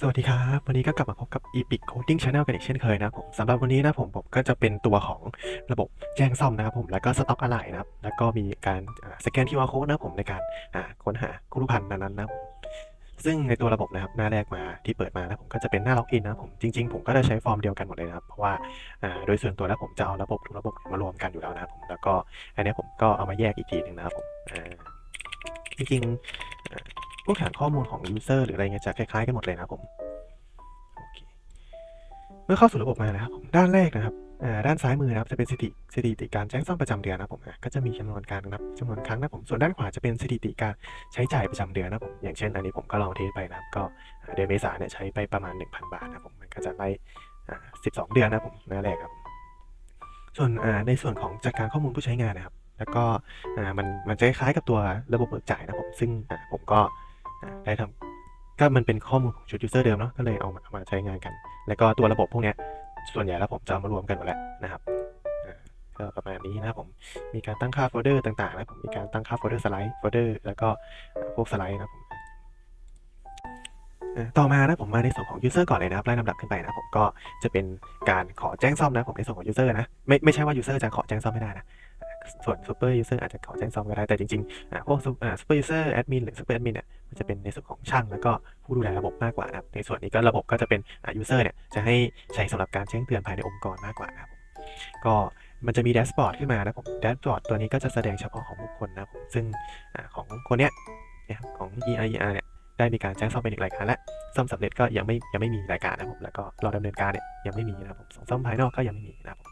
สวัสดีครับ วันนี้ก็กลับมาพบกับ Epic Coding Channel กันอีกเช่นเคยนะผมสำหรับวันนี้นะผมผมก็จะเป็นตัวของระบบแจ้งซ่อมนะครับผมแล้วก็สต็อกอะไหล่นะครับแล้วก็มีการสแกน QR code นะครับผมในการค้นหาคุรุพันธ์นั้นๆนะครับผมซึ่งในตัวระบบนะครับหน้าแรกมาที่เปิดมานะผมก็จะเป็นหน้าล็อกอินนะผมจริงๆ ผมก็จะใช้ฟอร์มเดียวกันหมดเลยนะครับเพราะว่าโดยส่วนตัวแล้วผมจะเอาระบบทุกระบบมารวมกันอยู่แล้วนะครับผมแล้วก็อันนี้ผมก็เอามาแยกอีกทีหนึ่งนะครับผมจริงๆ พวกฐานข้อมูลของ user หรืออะไรเงี้ยจะคล้ายๆกันหมดเลยนะครับผมโอเคเมื่อเข้าสู่ระบบมานะครับผมด้านแรกนะครับด้านซ้ายมือนะครับจะเป็นสถิติสถิติการแจ้งซ่อมประจำเดือนนะครับผมก็จะมีจำนวนการนับจำนวนครั้งนะครับผมส่วนด้านขวาจะเป็นสถิติการใช้จ่ายประจำเดือนนะครับผมอย่างเช่นอันนี้ผมก็ลองเทสไปนะครับก็เดือนเมษาเนี่ยใช้ไปประมาณ 1,000 บาทนะครับผมมันก็จะไล่อ่า12 เดือนนะครับผมหน้าแรกครับส่วนในส่วนของจัดการข้อมูลผู้ใช้งานนะครับ แล้วก็มันมันจะคล้ายกับตัวระบบเบิกจ่ายนะครับผมซึ่งผมก็ ได้ทำก็มันเป็นข้อมูลของชุด user เดิมเนาะก็เลยเอามามาใช้งานกัน แล้วก็ตัวระบบพวกเนี้ยส่วนใหญ่แล้วผมจะามารวมกันหมดแล้วนะครับก็ประมาณนี้นะผมมีการตั้งค่าโฟลเดอร์ต่างๆนะผมมีการตั้งค่าโฟลเดอร์สไลด์โฟลเดอร์แล้วก็พวกสไลด์นะผมต่อมานะผมมาในส่วนของ user ก่อนเลยนะครับไล่ลำดับขึ้นไปนะผมก็จะเป็นการขอแจ้งซ่อมนะผมในส่วนของ user นะไม่ไม่ใช่ว่า user จะขอแจ้งซ่อมไม่ได้นะ ส่วน super user อาจจะขอแจ้งซ่อมก็ได้ แต่จริงๆพวก super อ่า super user admin หรือ super admin เนี่ยมันจะเป็นในส่วนของช่างแล้วก็ผู้ดูแลระบบมากกว่าครับในส่วนนี้ก็ระบบก็จะเป็นอ่า user เนี่ยจะให้ใช้สำหรับการแจ้งเตือนภายในองค์กรมากกว่าครับก็มันจะมีแดชบอร์ดขึ้นมานะผมแดชบอร์ดตัวนี้ก็จะแสดงเฉพาะของบุคคลนะครับผมซึ่งอของคนเนี้ยของ EIER เนี่ยได้มีการแจ้งซ่อมไปหนึ่งรายการและซ่อมสำเร็จก็ยังไม่ยังไม่มีรายการนะครับผมแล้วก็รอดำเนินการเนี่ยยังไม่มีนะครับผมส่งซ่อมภายนอกก็ยังไม่มีนะผม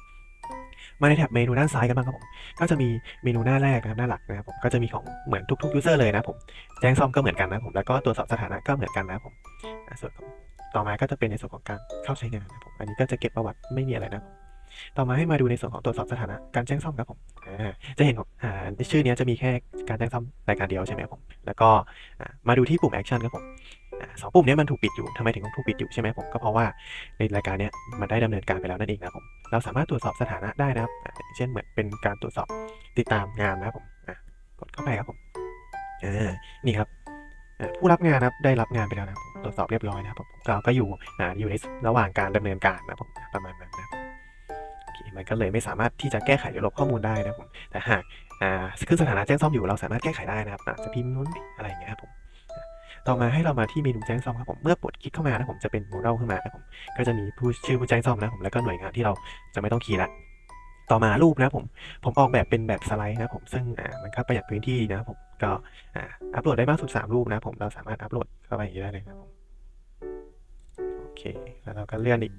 มาในแถบเมนูด้านซ้ายกันบ้างครับผม ก็จะมีเมนูหน้าแรกนะครับหน้าหลักนะครับผมก็จะมีของเหมือนทุกๆ user เลยนะครับผมแจ้งซ่อมก็เหมือนกันนะครับผมแล้วก็ตรวจสอบสถานะก็เหมือนกันนะครับผมอ่าส่วนของต่อมาก็จะเป็นในส่วนของการเข้าใช้งานนะครับผมอันนี้ก็จะเก็บประวัติไม่มีอะไรนะครับผมต่อมาให้มาดูในส่วนของตรวจสอบสถานะการแจ้งซ่อมครับผมจะเห็นของอ่าในชื่อนี้จะมีแค่การแจ้งซ่อมรายการเดียวใช่ไหมครับผมแล้วก็มาดูที่ปุ่ม action ครับผม สองปุ่มนี้มันถูกปิดอยู่ทำไมถึงต้องถูกปิดอยู่ใช่ไหมผมก็เพราะว่าในรายการนี้มันได้ดำเนินการไปแล้วนั่นเองนะครับผมเราสามารถตรวจสอบสถานะได้นะครับเช่นเหมือนเป็นการตรวจสอบติดตามงานนะครับผมกดเข้าไปครับผมอ่านี่ครับอ่าผู้รับงานครับได้รับงานไปแล้วนะผมตรวจสอบเรียบร้อยนะครับผมเราก็อยู่อ่าอยู่ในระหว่างการดำเนินการนะครับผมประมาณนั้นนะครับโอเคมันก็เลยไม่สามารถที่จะแก้ไขหรือลบข้อมูลได้นะครับผมแต่หากอ่าขึ้นสถานะแจ้งซ่อมอยู่เราสามารถแก้ไขได้นะครับอาจจะพิมพ์นู้นอะไรอย่างเงี้ยครับผม ต่อมาให้เรามาที่เมนูแจ้งซ่อมครับผมเมื่อกดคลิกเข้ามานะผมจะเป็นโมเดลขึ้นมานะผมก็จะมีผู้ชื่อผู้แจ้งซ่อมนะผมแล้วก็หน่วยงานที่เราจะไม่ต้องคีย์ละต่อมารูปนะผมผมออกแบบเป็นแบบสไลด์นะผมซึ่งอ่ามันก็ประหยัดพื้นที่นะผมก็อ่าอัปโหลดได้มากสุด 3 รูปนะผมเราสามารถอัปโหลดเข้าไปอย่างนี้ได้เลยนะครับผมโอเคแล้วเราก็เลื่อนอีก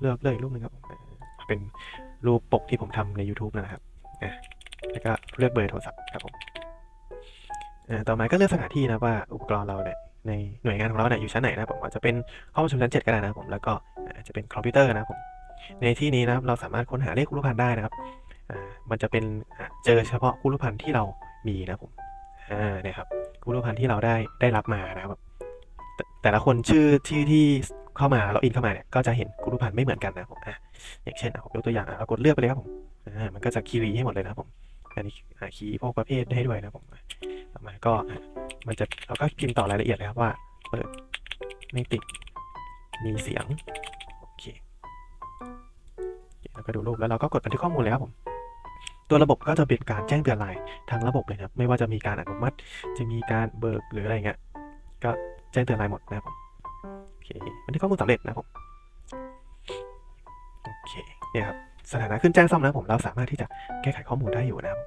เลือกเลือกอีกรูปหนึงครับผมเป็นรูปปกที่ผมทำใน YouTube นะครับอะแล้วก็เลือกเบอร์โทรศัพท์ครับผม ต่อมาก็เลือกสถานที่นะว่าอุปกรณ์เราเนี่ยในหน่วยงานของเราเนี่ยอยู่ชั้นไหนนะผมอาจจะเป็นห้องประชุมชั้น7ก็ได้นะผมแล้วก็อาจจะเป็นคอมพิวเตอร์นะผมในที่นี้นะครับเราสามารถค้นหาเลขคุรุพันธ์ได้นะครับมันจะเป็นเจอเฉพาะคุรุพันธ์ที่เรามีนะผมเนี่ยครับคุรุพันธ์ที่เราได้ได้รับมานะครับแต่ละคนชื่อที่ที่เข้ามาล็อกอินเข้ามาเนี่ยก็จะเห็นคุรุพันธ์ไม่เหมือนกันนะผมอะอย่างเช่นผมยกตัวอย่างเรากดเลือกไปเลยครับผมมันก็จะคีย์ให้หมดเลยนะผม อันนี้อ่าคีย์พวกประเภทได้ด้วยนะผมอะต่อมาก็มันจะเราก็พิมพ์ต่อรายละเอียดเลยครับว่า เปิดไม่ติดมีเสียงโอเคเคแล้วก็ดูรูปแล้วเราก็กดบันทึกข้อมูลเลยครับผมตัวระบบก็จะเป็นการแจ้งเตือนไลน์ทางระบบเลยนะครับไม่ว่าจะมีการอนุมัติ จะมีการเบิกหรืออะไรเงี้ยก็แจ้งเตือนไลน์หมดนะครับผมโอเคบันทึกข้อมูลสำเร็จนะครับผมโอเคเนี่ยครับ สถานะขึ้นแจ้งซ่อมนะผมเราสามารถที่จะแก้ไขข้อมูลได้อยู่นะครับ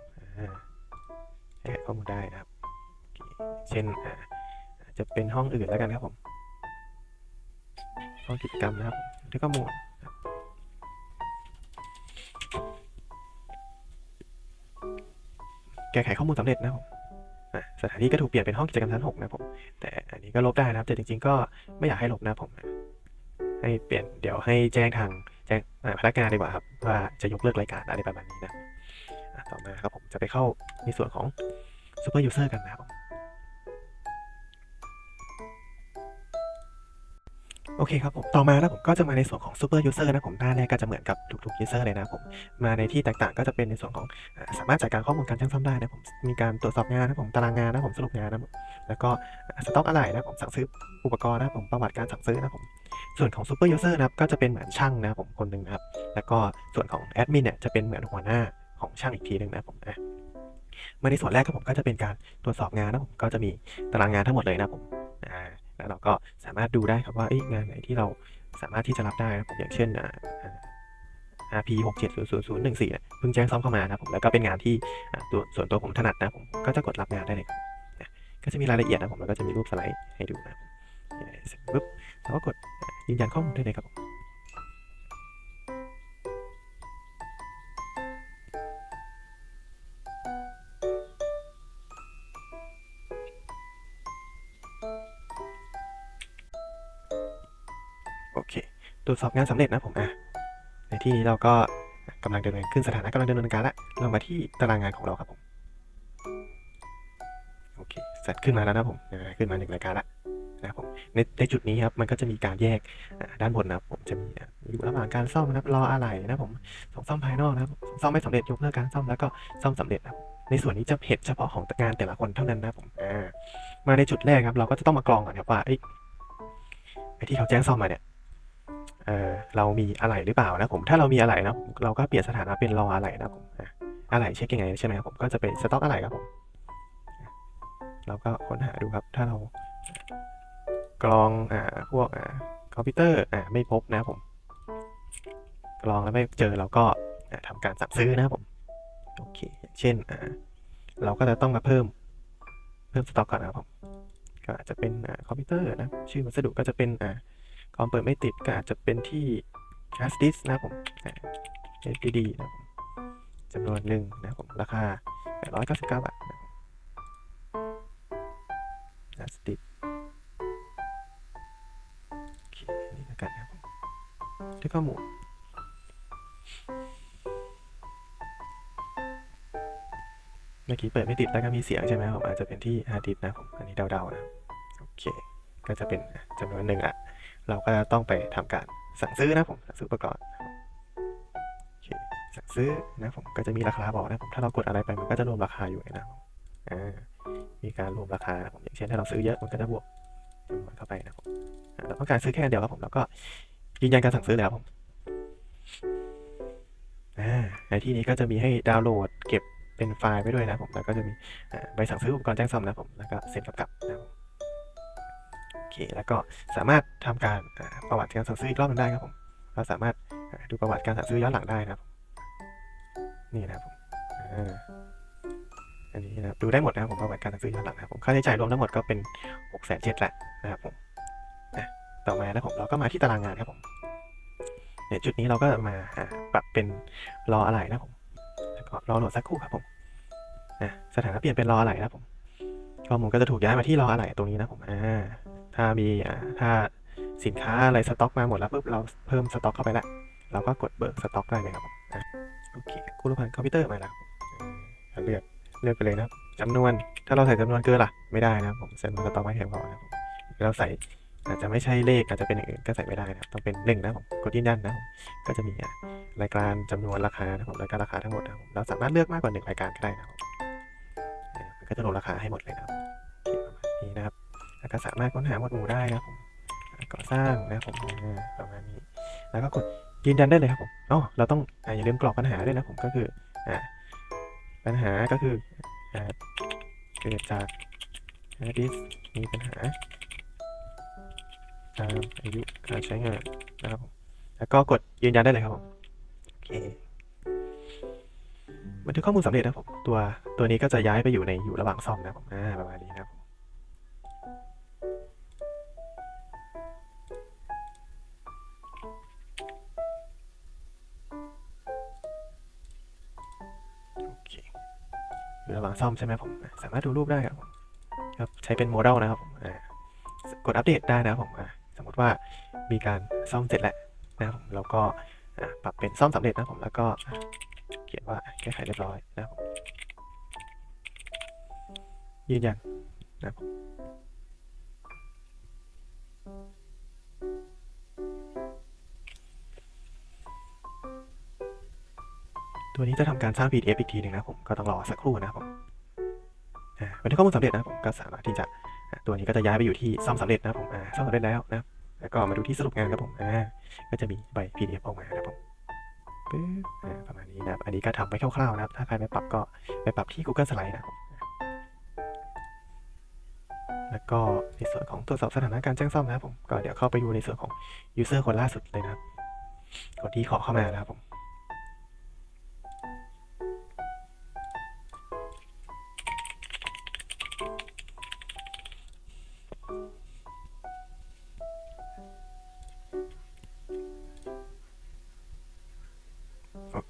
แก้ไขข้อมูลได้นะครับ เช่นอาจจะเป็นห้องอื่นแล้วกันครับผม ห้องกิจกรรมนะครับบันทึกข้อมูลแก้ไขข้อมูลสำเร็จนะครับสถานที่ก็ถูกเปลี่ยนเป็นห้องกิจกรรมชั้นหกนะครับผม แต่อันนี้ก็ลบได้นะครับ แต่จริงๆก็ไม่อยากให้ลบนะครับผม ให้เปลี่ยนเดี๋ยวให้แจ้งทาง แจ้งพนักงานดีกว่าครับว่าจะยกเลิกรายการอะไรประมาณนี้นะต่อมาครับผมจะไปเข้าในส่วนของ Super User กันนะครับโอเคครับผม ต่อมานะผมก็จะมาในส่วนของ Super User นะผม หน้าแรกก็จะเหมือนกับทุกๆ User เลยนะผม มาในที่แตกต่างก็จะเป็นในส่วนของสามารถจัดการข้อมูลการจ้างซ่อมได้นะผม มีการตรวจสอบงานนะผม ตารางงานนะผม สรุปงานนะแล้วก็สต็อกอะไรนะผม สั่งซื้ออุปกรณ์นะผม ประวัติการสั่งซื้อนะผม ส่วนของ Super User นะครับก็จะเป็นเหมือนช่างนะผมคนหนึ่งนะครับ แล้วก็ส่วนของแอดมินเนี่ยจะเป็นเหมือนหัวหน้าของช่างอีกทีหนึ่งนะผมอะมาในส่วนแรกครับผมก็จะเป็นการตรวจสอบงานนะผมก็จะมีตารางงานทั้งหมดเลยนะผมอ่าแล้วเราก็สามารถดูได้ครับว่างานไหนที่เราสามารถที่จะรับได้นะผมอย่างเช่นอ่า RP 6 7 0 0 0 1 4เนี่ยเพิ่งแจ้งซ่อมเข้ามานะผมแล้วก็เป็นงานที่อ่าตัวส่วนตัวผมถนัดนะผมก็จะกดรับงานได้เลยครับนะก็จะมีรายละเอียดนะผมแล้วก็จะมีรูปสไลด์ให้ดูนะเสร็จปุ๊บ เราก็กดยืนยันข้อมูลได้เลยครับโอเค ตรวจสอบงานสำเร็จนะผมอะในที่นี้เราก็กำลังดำเนินขึ้นสถานะกำลังดำเนินการล้วเรามาที่ตารางงานของเราครับผม โอเค เสร็จขึ้นมาแล้วนะผมขึ้นมาหนึ่งรายการละ ในในจุดนี้ครับมันก็จะมีการแยกด้านบนนะครับผมจะมีอยู่ระหว่างการซ่อมนะครับรออะไรนะผมส่งซ่อมภายนอกนะครับซ่อมไม่สำเร็จยกเลิกการซ่อมแล้วก็ซ่อมสำเร็จนะครับในส่วนนี้จะเห็นเฉพาะของงานแต่ละคนเท่านั้นนะผมมาในจุดแรกครับ เราก็จะต้องมากรองก่อนครับว่าไอ้ที่เขาแจ้งซ่อมมาเนี่ยเออเรามีอะไรหรือเปล่านะผมถ้าเรามีอะไรนะเราก็เปลี่ยนสถานะเป็นรออะไรนะผมอะอะไรเช็คยังไงใช่ไหมครับผมก็จะเป็นสต็อกอะไรครับผมเราก็ค้นหาดูครับ ถ้าเรา กรองอ่าพวกอ่าคอมพิวเตอร์อ่าไม่พบนะผม กรองแล้วไม่เจอเราก็อ่าทำการสั่งซื้อนะผมโอเคอย่างเช่นอ่าเราก็จะต้องมาเพิ่มเพิ่มสต็อกก่อนนะครับผมก็อาจจะเป็นอ่าคอมพิวเตอร์นะชื่อวัสดุก็จะเป็นอ่าคอมเปิดไม่ติดก็อาจจะเป็นที่ hard disk นะผมอ่า HDD นะผมจำนวนหนึ่งนะครับผมราคา899บาทนะ ด้วยข้อมูลเมื่อกี้เปิดไม่ติดแล้วก็มีเสียงใช่ไหมครับอาจจะเป็นที่ hard disk นะผมอันนี้เดาๆนะโอเค ก็จะเป็นจำนวนหนึ่งละเราก็จะต้องไปทำการสั่งซื้อนะผมสั่งซื้ออุปกรณ์นะครับโอเคสั่งซื้อนะผมก็จะมีราคาบอกนะผมถ้าเรากดอะไรไปมันก็จะรวมราคาอยู่นะอ่ามีการรวมราคาผมอย่างเช่นถ้าเราซื้อเยอะมันก็จะบวกจำนวนเข้าไปนะผมเราต้องการซื้อแค่เดียวครับผมแล้วก็ ยืนยันการสั่งซื้อแล้วผมในที่นี้ก็จะมีให้ดาวน์โหลดเก็บเป็นไฟล์ไว้ด้วยนะผม แล้วก็จะมีใบสั่งซื้ออุปกรณ์แจ้งซ่อมนะผม แล้วก็เซ็นกำกับนะครับโอเค แล้วก็สามารถทำการประวัติการสั่งซื้ออีกรอบนึงได้ครับผม เราสามารถดูประวัติการสั่งซื้อย้อนหลังได้นะครับนี่นะครับผมอันนี้นะครับดูได้หมดนะครับผมประวัติการสั่งซื้อย้อนหลังนะครับผม ค่าใช้จ่ายรวมทั้งหมดก็เป็นหกแสนเจ็ดแหละนะครับผม ต่อมานะผมเราก็มาที่ตารางงานครับผมเนี่ยจุดนี้เราก็มาปรับเป็นรออะไรนะผมแล้วก็รอโหลดสักครู่ครับผมอะสถานะเปลี่ยนเป็นรออะไรนะผมข้อมูลก็จะถูกย้ายมาที่รออะไรตรงนี้นะผมอ่าถ้ามีอ่าถ้าสินค้าอะไรสต็อกมาหมดแล้วปุ๊บเราเพิ่มสต็อกเข้าไปละเราก็กดเบิกสต็อกได้เลยครับผมอะโอเคคุณพันคอมพิวเตอร์มาแล้วเลือกเลือกไปเลยนะจำนวนถ้าเราใส่จำนวนเกินล่ะ ไม่ได้นะผมเซ็นสต็อกไม่เพียงพอนะผมเราใส่ อาจจะไม่ใช่เลขอาจจะเป็นอย่างอื่นก็ใส่ไม่ได้นะครับต้องเป็นหนึ่งนะผมกดยืนยันนะผมก็จะมีรายการจำนวนราคานะครับผมรายการราคาทั้งหมดนะเราสามารถเลือกมากกว่าหนึ่งรายการก็ได้นะครับมันก็จะลงราคาให้หมดเลยนะครับนี้นะครับ แล้วก็สามารถค้นหาหมวดหมู่ได้นะครับผมก่อสร้างนะครับผมประมาณนี้แล้วก็กดยืนยันได้เลยครับผมอ๋อเราต้องออย่าลืมกรอกปัญหาด้วยนะผมก็คืออ่าปัญหาก็คือเกิดจากฮาร์ดดิสก์มีปัญหา อายุการใช้งานนะครับแล้วก็กดยืนยันได้เลยครับผมโอเคบันทึกข้อมูลสำเร็จนะครับผมตัวตัวนี้ก็จะย้ายไปอยู่ในอยู่ระหว่างซ่อมนะครับผมอ่าประมาณนี้นะครับโอเคอยู่ระหว่างซ่อมใช่ไหมผม สามารถดูรูปได้ครับผมครับ ใช้เป็นโมเดลนะครับผมกดอัปเดตได้นะครับผม ว่ามีการซ่อมเสร็จแล้วนะผมแล้วก็ปรับเป็นซ่อมสำเร็จนะผมแล้วก็เขียนว่าแก้ไขเรียบร้อยนะผมยืนยันนะผมตัวนี้จะทำการสร้าง PDF อีกทีหนึ่งนะผมก็ต้องรอสักครู่นะผมบันทึข้อมูลสำเร็จนะผมก็สามารถที่จะตัวนี้ก็จะย้ายไปอยู่ที่ซ่อมสำเร็จนะผมซ่อมสำเร็จแล้วนะ แล้วก็มาดูที่สรุปงานครับผมอ่าก็จะมีใบ PDF ออกมาครับผมปึ๊บอ่าประมาณนี้นะครับ อันนี้ก็ทำไปคร่าวๆนะครับ ถ้าใครไปปรับก็ไปปรับที่ Google Slide นะครับแล้วก็ในส่วนของตรวจสอบสถานะการแจ้งซ่อมนะครับผมก็เดี๋ยวเข้าไปดูในส่วนของ user คนล่าสุดเลยนะครับคนที่ขอเข้ามานะครับผม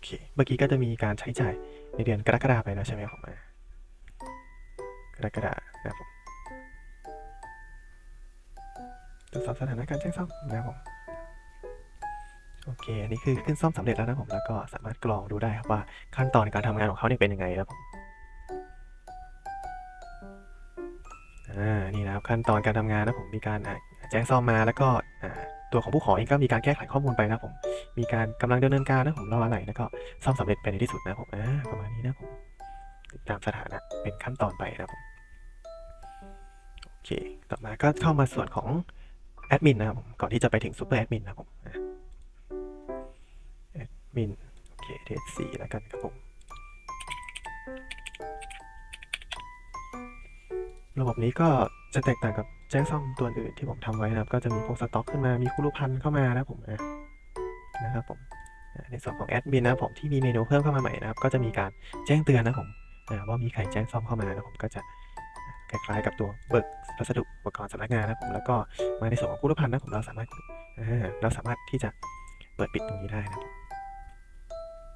เค เมื่อกี้ก็จะมีการใช้จ่ายในเดือนกรกฎาไปแล้วใช่ไหมครับผมกรกฎานะครับผมตรวจสอบสถานะการแจ้งซ่อมนะครับผมโอเค อันนี้คือขึ้นซ่อมสำเร็จแล้วนะผม แล้วก็สามารถกรองดูได้ครับว่าขั้นตอนการทำงานของเขาเนี่ยเป็นยังไงนะครับผม อ่า นี่นะครับขั้นตอนการทำงานนะผม มีการแจ้งซ่อมมาแล้วก็อ่า ตัวของผู้ขอเองก็มีการแก้ไขข้อมูลไปนะผม มีการกำลังดำเนินการนะผมรออะไรแล้วก็ซ่อมสำเร็จไปในที่สุดนะผมอ่าประมาณนี้นะผมติดตามสถานะเป็นขั้นตอนไปนะผมโอเค ต่อมาก็เข้ามาส่วนของแอดมินนะครับผมก่อนที่จะไปถึงซูเปอร์แอดมินนะผมแอดมินโอเคเทสสี่แล้วกันครับผมระบบนี้ก็จะแตกต่างกับ แจ้งซ่อมตัวอื่นที่ผมทำไว้นะครับ ก็จะมีพวกสต็อกขึ้นมา มีคุรุพันเข้ามานะผมอะนะครับผม ในส่วนของแอดมินนะผมที่มีเมนูเพิ่มเข้ามาใหม่นะครับ ก็จะมีการแจ้งเตือนนะผมว่ามีใครแจ้งซ่อมเข้ามานะผมก็จะคล้ายๆกับตัวเบิกพัสดุอุปกรณ์สำนักงานนะครับผมแล้วก็มาในส่วนของคุรุพันนะครับผมเราสามารถเราสามารถที่จะเปิดปิดตรงนี้ได้นะครับผม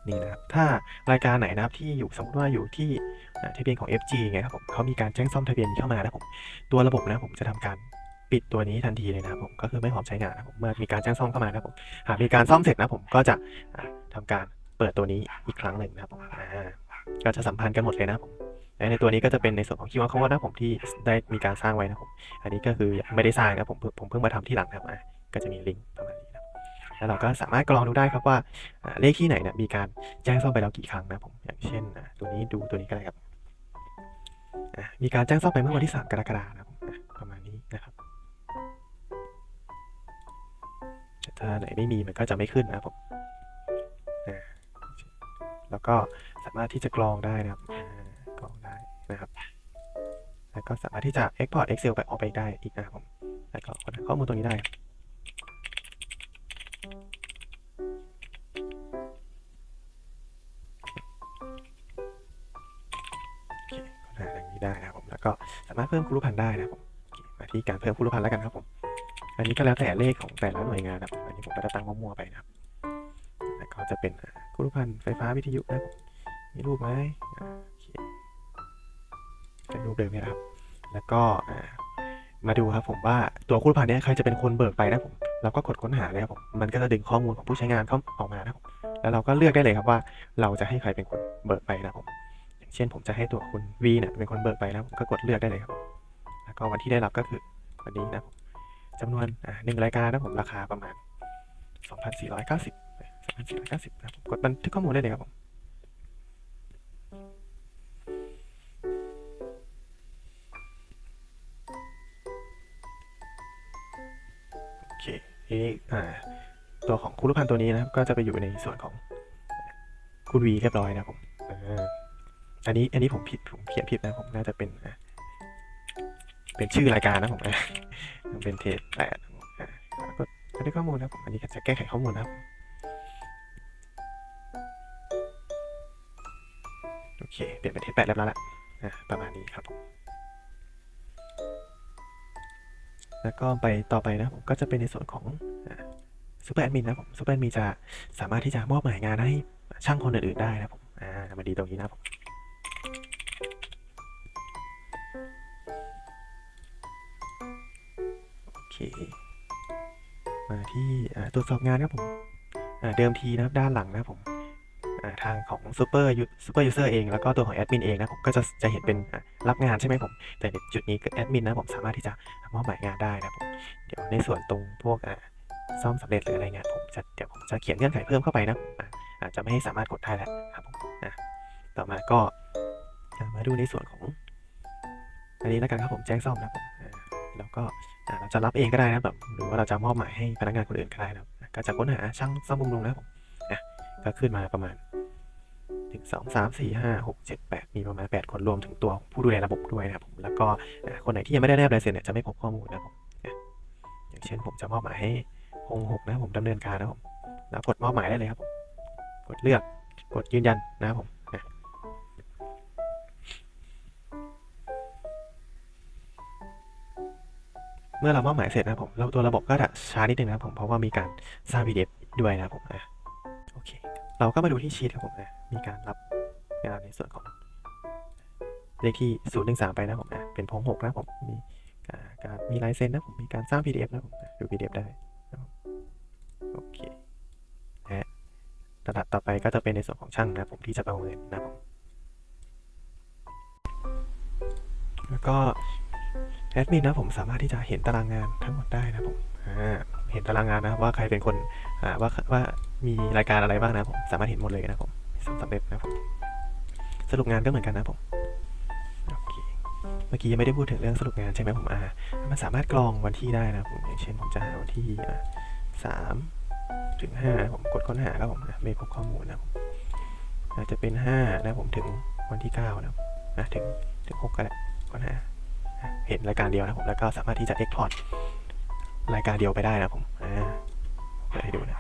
นี่นะครับถ้ารายการไหนนะครับที่อยู่สมมติว่าอยู่ที่ทะเบียนของ FG ไงครับผมเขามีการแจ้งซ่อมทะเบียนเข้ามานะผมตัวระบบนะผมจะทำการปิดตัวนี้ทันทีเลยนะครับผมก็คือไม่พร้อมใช้งานนะผมเมื่อมีการแจ้งซ่อมเข้ามานะครับผมหากมีการซ่อมเสร็จนะผมก็จะอ่าทำการเปิดตัวนี้อีกครั้งหนึ่งนะครับผมก็จะสัมพันธ์กันหมดเลยนะผมในตัวนี้ก็จะเป็นในส่วนของ QR code นะครับผมที่ได้มีการสร้างไว้นะผมอันนี้ก็คือไม่ได้สร้างนะครับผมเพิ่งผมเพิ่งมาทำที่หลังนะครับก็จะมีลิงก์ประมาณนี้ แล้วเราก็สามารถกรองดูได้ครับว่าเลขที่ไหนเนี่ยมีการแจ้งซ่อมไปแล้วกี่ครั้งนะผมอย่างเช่นตัวนี้ดูตัวนี้ก็ได้ครับมีการแจ้งซ่อมไปเมื่อวันที่ 3 กรกฎาคมนะผมประมาณนี้นะครับถ้าไหนไม่มีมันก็จะไม่ขึ้นนะผมแล้วก็สามารถที่จะกรองได้นะครับกรองได้นะครับ แล้วก็สามารถที่จะ Export Excel ไปออกไปได้อีกนะครับผมแล้วก็ค้นข้อมูลตรงนี้ได้ เพิ่มคุรุพันธ์ได้นะครับผมมาที่การเพิ่มคุรุพันธ์แล้วกันครับผม อันนี้ก็แล้วแต่เลขของแต่ละหน่วยงานนะครับ อันนี้ผมก็จะตั้งมั่วๆไปนะครับแล้วก็จะเป็นอ่าคุรุพันธ์ไฟฟ้าวิทยุนะครับมีรูปไหมโอเคเป็นรูปเดิมนี่แหละครับ แล้วก็มาดูครับผมว่าตัวคุรุพันธ์เนี้ใครจะเป็นคนเบิกไปนะครับผมเราก็กดค้นหาเลยครับผม มันก็จะดึงข้อมูลของผู้ใช้งานเข้าออกมานะครับ แล้วเราก็เลือกได้เลยครับว่าเราจะให้ใครเป็นคนเบิกไปนะครับผม อย่างเช่นผมจะให้ตัวคุณ V เนี่ยเป็นคนเบิกไปนะผมก็กดเลือกได้เลยครับ ก็วันที่ได้รับก็คือวันนี้นะจำนวนหนึ่งรายการนะผมราคาประมาณ 2,490 2,490นะครับผมกดบันทึกข้อมูลได้เลยครับผมโอเคทีนี้ตัวของคุรุพันตัวนี้นะครับ ก็จะไปอยู่ในส่วนของคุณวีเรียบร้อยนะผมอันนี้อันนี้ผมผิดผมเขียนผิดนะผมน่าจะเป็นอ่า เป็นชื่อรายการนะผมอ่ามันเป็นเทสแปดนะครับผมอ่ากดบันทึกข้อมูลนะครับผมอันนี้ก็จะแก้ไขข้อมูลนะครับโอเค เปลี่ยนเป็นเทสแปดเรียบร้อยแล้วอะประมาณนี้ครับ แล้วก็ไปต่อไปนะผมก็จะเป็นในส่วนของซูเปอร์แอดมินนะผมซูเปอร์แอดมินจะสามารถที่จะมอบหมายงานให้ช่างคนอื่นๆได้นะผมอ่ามาดีตรงนี้นะผม เค มาที่ตรวจสอบงานครับผมเดิมทีนะครับด้านหลังนะครับผมทางของซูเปอร์ซูเปอร์ยูเซอร์เองแล้วก็ตัวของแอดมินเองนะผมก็จะจะเห็นเป็นรับงานใช่ไหมผม แต่ในจุดนี้แอดมินนะผมสามารถที่จะมอบหมายงานได้นะผมเดี๋ยวในส่วนตรงพวกซ่อมสำเร็จหรืออะไรเงี้ยผมจะเดี๋ยวผมจะเขียนเงื่อนไขเพิ่มเข้าไปนะอาจจะไม่ให้สามารถกดได้แล้วครับผมต่อมาก็มาดูในส่วนของ อันนี้แล้วกันครับผมแจ้งซ่อมนะครับผมแล้วก็ เราจะรับเองก็ได้นะแบบหรือว่าเราจะมอบหมายให้พนักงานคนอื่นก็ได้นะก็จะค้นหาช่างซ่อมบำรุงนะผมอะก็ขึ้นมาประมาณหนึ่งสองสามสี่ห้าหกเจ็ดแปดมีประมาณแปดคนรวมถึงตัวผู้ดูแลระบบด้วยนะครับผมแล้วก็คนไหนที่ยังไม่ได้แนบลายเซ็นเนี่ยจะไม่พบข้อมูลนะผมอย่างเช่นผมจะมอบหมายให้องหกนะผมดำเนินการนะผมแล้วกดมอบหมายได้เลยครับผมกดเลือกกดยืนยันนะครับผม เมื่อเรามอบหมายเสร็จนะผมตัวระบบก็จะช้านิดนึงนะผมเพราะว่ามีการสร้าง PDF ด้วยนะผมอะโอเค เราก็มาดูที่ชีตครับผมอะมีการรับงานในส่วนของเลขที่013ไปนะผมอะเป็นพงหกนะผมมีการมีลายเซ็นนะผมมีการสร้าง PDF นะผมอะดู PDF ได้นะครับโอเคและระดับต่อไปก็จะเป็นในส่วนของช่างนะผมที่จะประเมินนะผมแล้วก็ แอดมินนะผมสามารถที่จะเห็นตารางงานทั้งหมดได้นะผมเห็นตารางงานนะว่าใครเป็นคนอ่าว่าว่ามีรายการอะไรบ้างนะผมสามารถเห็นหมดเลยนะผมสำเร็จนะผมสรุปงานก็เหมือนกันนะผมโอเคเมื่อกี้ยังไม่ได้พูดถึงเรื่องสรุปงานใช่ไหมผมอ่ามันสามารถกรองวันที่ได้นะผมอย่างเช่นผมจะหาวันที่สามถึงห้าผมกดค้นหาครับผมอะไม่พบข้อมูลนะผมอาจจะเป็นห้านะผมถึงวันที่เก้านะอะถึงถึงหกก็ได้ค้นหา เห็นรายการเดียวนะผมแล้วก็สามารถที่จะ export รายการเดียวไปได้นะผมอ่าเปิดให้ดูนะ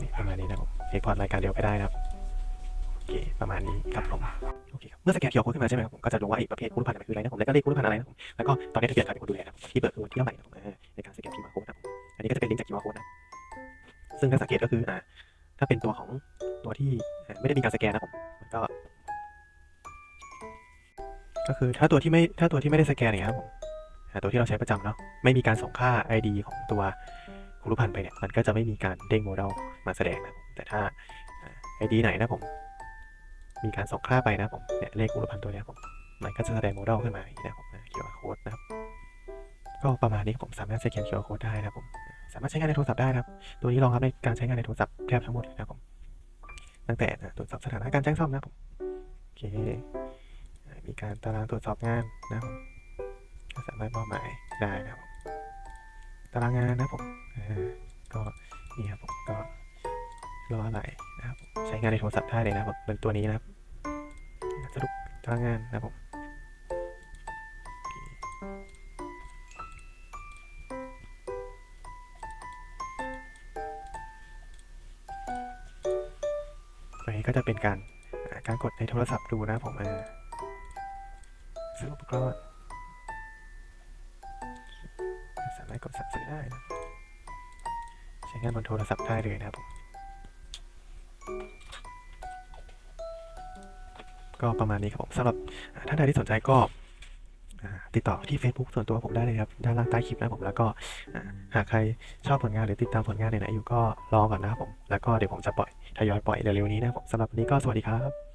นี่ประมาณนี้นะผม export รายการเดียวไปได้นะครับโอเคประมาณนี้ครับผมโอเคครับเมื่อสแกน QR code ขึ้นมาใช่ไหมครับผมก็จะรู้ว่าไอ้ประเภทคูณพันธุ์มันคืออะไรนะผมแล้วก็เลขคูณพันธุ์อะไรนะผมแล้วก็ตอนนี้ทะเบียนใครเป็นคนดูแลนะผมที่เบิกคือวันที่เท่าไหร่นะผมในการสแกน QR code นะผมอันนี้ก็จะเป็นลิงก์จาก QR code นะซึ่งถ้าสังเกตก็คืออ่าถ้าเป็นตัวของตัวที่ไม่ได้มีการสแกนนะผมมันก็ ก็คือถ้าตัวที่ไม่ถ้าตัวที่ไม่ได้สแกนเนี่ยครับผมตัวที่เราใช้ประจำเนาะไม่มีการส่งค่า ID ของตัวคุรุพันธ์ไปเนี่ยมันก็จะไม่มีการเด้งโมเดลมาแสดงนะแต่ถ้า ID ไหนนะผมมีการส่งค่าไปนะผมเนี่ยเลขคุรุพันธ์ตัวเนี้ยผมมันก็จะแสดงโมเดลขึ้นมาอย่างนี้นะผมอ่า QR code นะครับก็ประมาณนี้ผมสามารถสแกน QR code ได้นะผมสามารถใช้งานในโทรศัพท์ได้นะครับ ตัวนี้รองรับในการใช้งานในโทรศัพท์แทบทั้งหมดเลยนะครับผมตั้งแต่ตรวจสอบสถานะการแจ้งซ่อมนะครับผมโอเค มีการตารางตรวจสอบงานนะครับผมก็สามารถมอบหมายได้นะครับผมตารางงานนะผมก็นี่ครับผมก็รออะไรนะครับใช้งานในโทรศัพท์ได้เลยนะครับเป็นตัวนี้นะครับสรุปตารางงานนะผมตัวนี้ก็จะเป็นการการกดในโทรศัพท์ดูนะผมอ่า ซื้ออุปกรณ์สามารถกดสั่งซื้อได้นะใช้งานบนโทรศัพท์ได้เลยนะครับผมก็ประมาณนี้ครับผมสำหรับอ่าท่านใดที่สนใจก็ติดต่อที่ Facebook ส่วนตัวผมได้เลยครับ ด้านล่างใต้คลิปนะผมแล้วก็หากใครชอบผลงานหรือติดตามผลงานไหนๆอยู่ก็รอก่อนนะครับผม แล้วก็เดี๋ยวผมจะปล่อยทยอยปล่อยเร็วๆนี้นะครับผมสำหรับวันนี้ก็สวัสดีครับ